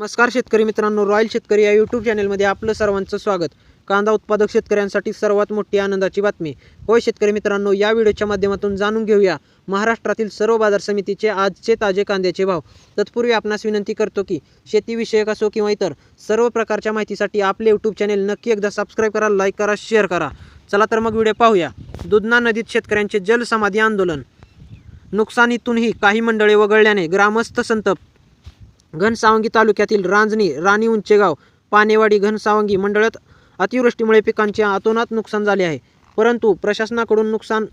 नमस्कार शेतकरी मित्रांनो रॉयल शेतकरी या यूट्यूब चॅनलमध्ये आपलं सर्वांचं स्वागत. कांदा उत्पादक शेतकऱ्यांसाठी सर्वात मोठी आनंदाची बातमी. होय शेतकरी मित्रांनो या व्हिडिओच्या माध्यमातून जाणून घेऊया महाराष्ट्रातील सर्व बाजार समितीचे आजचे ताजे कांद्याचे भाव. तत्पूर्वी आपणास विनंती करतो की शेतीविषयक असो किंवा इतर सर्व प्रकारच्या माहितीसाठी आपले यूट्यूब चॅनेल नक्की एकदा सबस्क्राईब करा लाईक करा शेअर करा. चला तर मग व्हिडिओ पाहूया. दुधना नदीत शेतकऱ्यांचे जलसमाधी आंदोलन. नुकसानीतूनही काही मंडळे वगळल्याने ग्रामस्थ संतप. घनसावंगी तालुक्यातील रांजणी राणी उंचेगाव पानेवाडी घनसावंगी मंडळात अतिवृष्टीमुळे पिकांचे अतोनात नुकसान झाले आहे. परंतु प्रशासनाकडून नुकसान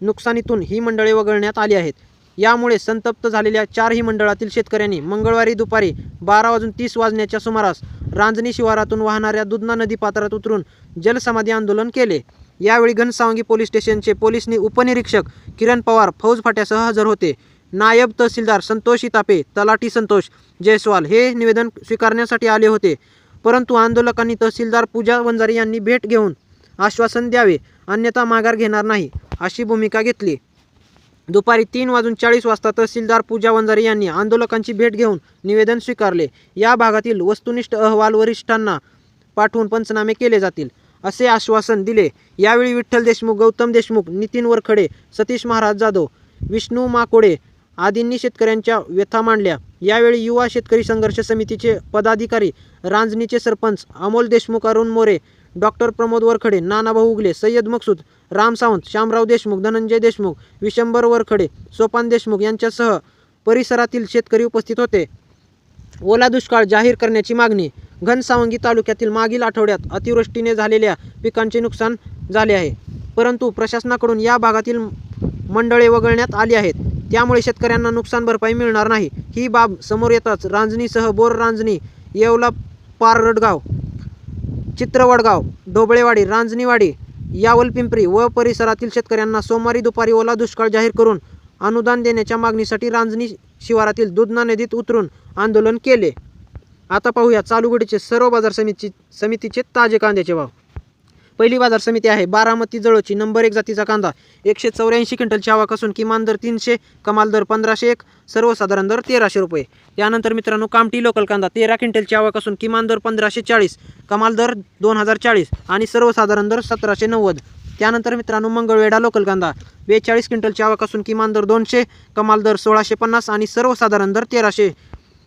नुकसानीतून ही मंडळे वगळण्यात आली आहेत. यामुळे संतप्त झालेल्या चारही मंडळातील शेतकऱ्यांनी मंगळवारी दुपारी बारा वाजून तीस वाजण्याच्या सुमारास रांजणी शिवारातून वाहणाऱ्या दुधना नदी पात्रात उतरून जलसमाधी आंदोलन केले. यावेळी घनसावंगी पोलीस स्टेशनचे पोलीस उपनिरीक्षक किरण पवार फौजफाट्यासह हजर होते. नायब तहसीलदार संतोष तापे तलाठी संतोष जयस्वाल हे निवेदन स्वीकारण्यासाठी आले होते. परंतु आंदोलकांनी तहसीलदार पूजा वंजारी यांनी भेट घेऊन आश्वासन द्यावे अन्यथा माघार घेणार नाही अशी भूमिका घेतली. दुपारी तीन वाजून चाळीस वाजता तहसीलदार पूजा वंजारी यांनी आंदोलकांची भेट घेऊन निवेदन स्वीकारले. या भागातील वस्तुनिष्ठ अहवाल वरिष्ठांना पाठवून पंचनामे केले जातील असे आश्वासन दिले. यावेळी विठ्ठल देशमुख गौतम देशमुख नितीन वरखडे सतीश महाराज जाधव विष्णू माकोडे आदींनी शेतकऱ्यांच्या व्यथा मांडल्या. यावेळी युवा शेतकरी संघर्ष समितीचे पदाधिकारी रांजणीचे सरपंच अमोल देशमुख अरुण मोरे डॉक्टर प्रमोद वरखडे नानाभाऊ उगले सय्यद मकसूद राम सावंत शामराव देशमुख धनंजय देशमुख विशंबर वरखडे सोपान देशमुख यांच्यासह परिसरातील शेतकरी उपस्थित होते. ओला दुष्काळ जाहीर करण्याची मागणी घनसावंगी तालुक्यातील मागील आठवड्यात अतिवृष्टीने झालेल्या पिकांचे नुकसान झाले आहे. परंतु प्रशासनाकडून या भागातील मंडळे वगळण्यात आली आहेत. त्यामुळे शेतकऱ्यांना नुकसान भरपाई मिळणार नाही. ही बाब समोर येताच रांजणीसह बोर रांजणी येवला पारडगाव चित्रवडगाव ढोबळेवाडी रांजणीवाडी यावलपिंपरी व परिसरातील शेतकऱ्यांना सोमवारी दुपारी ओला दुष्काळ जाहीर करून अनुदान देण्याच्या मागणीसाठी रांजणी शिवारातील दुधना नदीत उतरून आंदोलन केले. आता पाहूया चालू घडीचे सर्व बाजार समिती समितीचे ताजे कांद्याचे भाव. पहिली बाजार समिती आहे. बारामती जळोची नंबर एक जातीचा कांदा. एकशे चौऱ्याऐंशी क्विंटलची आवक असून किमान दर तीनशे कमाल दर पंधराशे एक सर्वसाधारण दर तेराशे रुपये. त्यानंतर मित्रांनो कामटी लोकल कांदा. तेरा क्विंटलची आवक असून किमान दर पंधराशे चाळीस कमाल दर दोन हजार चाळीस आणि सर्वसाधारण दर सतराशे नव्वद. त्यानंतर मित्रांनो मंगळवेढा लोकल कांदा. बेचाळीस क्विंटलची आवक असून किमान दर दोनशे कमाल दर सोळाशे पन्नास आणि सर्वसाधारण दर तेराशे.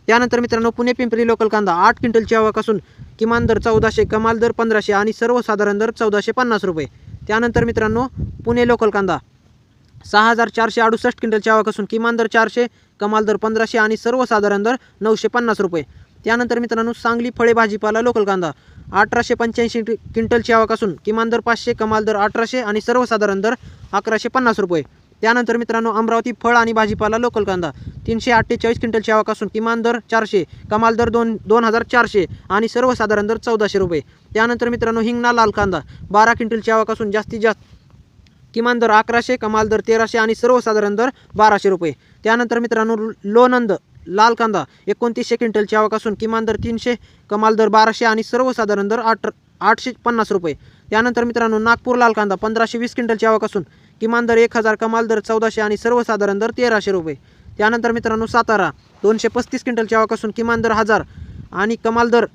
त्यानंतर मित्रांनो पुणे पिंपरी लोकल कांदा. आठ क्विंटलची आवक असून किमान दर चौदाशे कमाल दर पंधराशे आणि सर्वसाधारण दर चौदाशे पन्नास रुपये. त्यानंतर मित्रांनो पुणे लोकल कांदा. सहा हजार चारशे अडुसष्ट क्विंटल आवक असून किमान दर चारशे कमाल दर पंधराशे आणि सर्वसाधारण दर नऊशे पन्नास रुपये. त्यानंतर मित्रांनो सांगली फळे भाजीपाला लोकल कांदा. अठराशे पंच्याऐंशी क्विंटलची आवक असून किमान दर पाचशे कमाल दर अठराशे आणि सर्वसाधारण दर अकराशे पन्नास रुपये. त्यानंतर मित्रांनो अमरावती फळ आणि भाजीपाला लोकल कांदा. तीनशे अठ्ठेचाळीस क्विंटलची आवक असून किमान दर चारशे कमाल दर दोन दोन हजार चारशे आणि सर्वसाधारण दर चौदाशे रुपये. त्यानंतर मित्रांनो हिंगणा लाल कांदा. बारा क्विंटलची आवक असून जास्तीत जास्त किमान दर अकराशे कमाल दर तेराशे आणि सर्वसाधारण दर बाराशे रुपये. त्यानंतर मित्रांनो लोनंद लाल कांदा. एकोणतीसशे क्विंटलची आवक असून किमान दर तीनशे कमाल दर बाराशे आणि सर्वसाधारण दर आठ आठशे पन्नास रुपये. त्यानंतर मित्रांनो नागपूर लाल कांदा पंधराशे वीस क्विंटलची आवक असून किमान दर एक हजार कमाल दर चौदाशे आणि सर्वसाधारण दर तेराशे रुपये. त्यानंतर मित्रांनो सातारा दोनशे पस्तीस क्विंटलची आवक असून किमान दर हजार आणि कमाल दर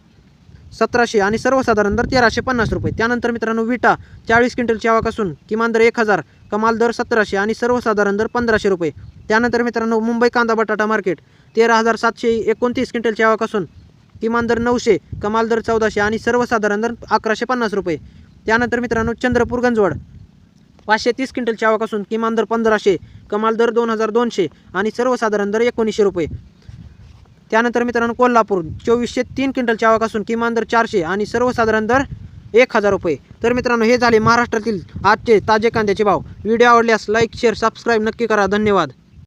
सतराशे आणि सर्वसाधारण दर तेराशे पन्नास रुपये. त्यानंतर मित्रांनो विटा चाळीस क्विंटलची आवक असून किमान दर एक हजार कमाल दर सतराशे आणि सर्वसाधारण दर पंधराशे रुपये. त्यानंतर मित्रांनो मुंबई कांदा बटाटा मार्केट तेरा हजार सातशे एकोणतीस क्विंटलची आवक असून किमान दर नऊशे कमाल दर चौदाशे आणि सर्वसाधारण दर अकराशे पन्नास रुपये. त्यानंतर मित्रांनो चंद्रपूर गंजवड. पाचशे तीस क्विंटलची आवक असून किमान दर पंधराशे कमाल दर दोन हजार दोनशे आणि सर्वसाधारण दर एकोणीसशे रुपये. त्यानंतर मित्रांनो कोल्हापूर चोवीसशे तीन क्विंटलची आवक असून किमान दर चारशे आणि सर्वसाधारण दर एक हजार रुपये. तर मित्रांनो हे झाले महाराष्ट्रातील आजचे ताजे कांद्याचे भाव. व्हिडिओ आवडल्यास लाईक शेअर सबस्क्राईब नक्की करा. धन्यवाद.